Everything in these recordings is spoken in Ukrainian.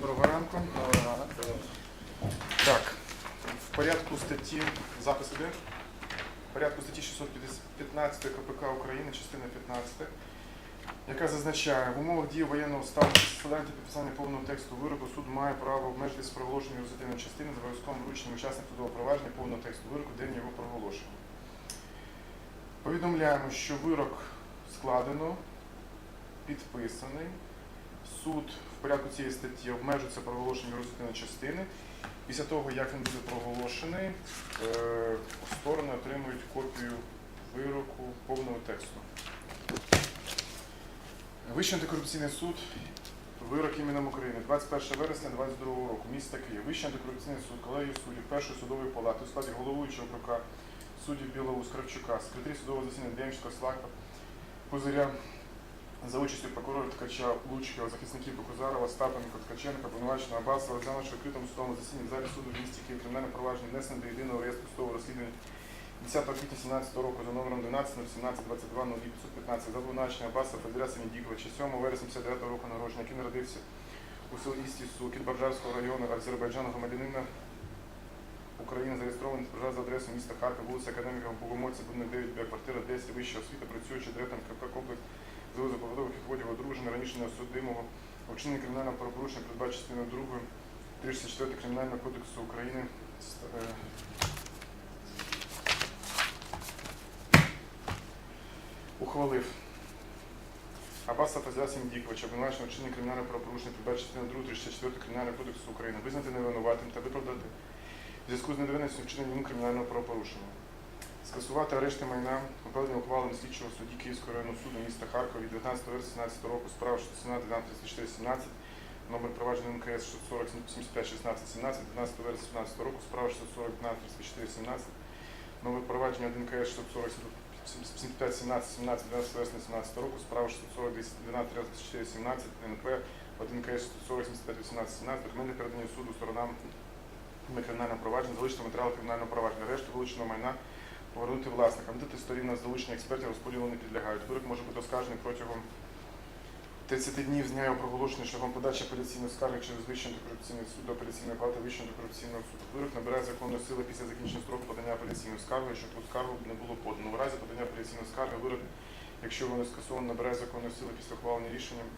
Доброго ранку. Так, в порядку статті, запис іде? В порядку статті 615 КПК України, частина 15, яка зазначає, в умовах дії воєнного стану складання підписання повного тексту вироку суд має право обмежитись проголошенням результативної частини з обов'язковим врученням учасник судового провадження повного тексту вироку день його проголошення. Повідомляємо, що вирок складено, підписаний. Суд порядку цієї статті обмежується проголошенням результативної частини. Після того, як він буде проголошений, е, сторони отримують копію вироку повного тексту. Вищий антикорупційний суд, вирок іменем України, 21 вересня 2022 року, місто Київ. Вищий антикорупційний суд, колегію суддів першої судової палати у складі головуючого КК суддів Білоус Кравчука, секретарі судового засідання Демченко, Слака, Пузиря, за участю прокурора Ткача, Лучкова, захисників Бокузарова, Стапенко, Ткаченка, обвинуваченого Абасова, розглянувши відкритому судовому засіданні в залі суду в місті Київ кримінальне провадження внесено до єдиного реєстру судового розслідування 10 квітня 17 року за номером 12 17 22 515 за обвинувачення Абаса Федоря Семідіковича 7 вересня 59 року народження, який народився у селі Істісу Кітбаржарського району Азербайджану громадянина України зареєстрований проживає за адресою міста Харків, вулиця Академіка Богомольця, будинок 9, Б, квартира 10, вища освіта, працюючи директором КП комплекс заводу побудових відходів одруження раніше судимого вчинення кримінального правопорушення передбачено частиною 2 34 Кримінального кодексу України. Ухвалив Абаса Фазля Сімдіковича, обвинуваченого вчинення кримінального правопорушення передбачено частиною 2 34 Кримінального кодексу України, визнати невинуватим та виправдати в зв'язку з недовинністю вчинення кримінального правопорушення. Скасувати арешти майна, укладені ухвалами слідчого судді Київського районного суду міста Харкова від 19 вересня 2017 року справа 617 34 17 номер провадження МКС 640 75 16 17 12 вересня 2017 року справа 640 15 34 17 номер провадження 1 КС 640 75 17 17 12 вересня 2017 року справа 640 12 34 17 НП 1 КС 640 75 18 17 документи передані суду сторонам кримінального провадження, залишити матеріали кримінального провадження, решту вилученого майна повернути власникам. Дити сторін на залучення експертів розподілу не підлягають. Вирок може бути оскаржений протягом 30 днів з дня його проголошення шляхом подачі апеляційної скарги через Вищий антикорупційний суд до апеляційної палати Вищого антикорупційного суду. Вирок набирає законної сили після закінчення строку подання апеляційної скарги, якщо таку скаргу не було подано. В разі подання апеляційної скарги вирок, якщо воно скасовано, набирає законної сили після ухвалення рішенням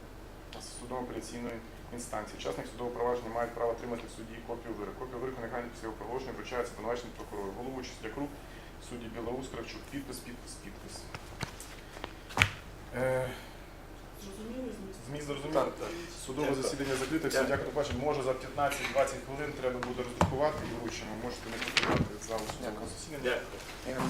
судом апеляційної інстанції. Учасник судового провадження має право отримати в суді копію вироку. Копія вироку негайно після його проголошення вручається обвинуваченому прокурору. Головуючий суддя Круг, судді Білоус, Кравчук, підпис, підпис, підпис. Е, Зрозуміли зміст? так. Судове засідання закрите, все, дякую, до. Може за 15-20 хвилин треба буде роздрукувати і вручимо. Можете не покривати зал судового засідання. Дякую.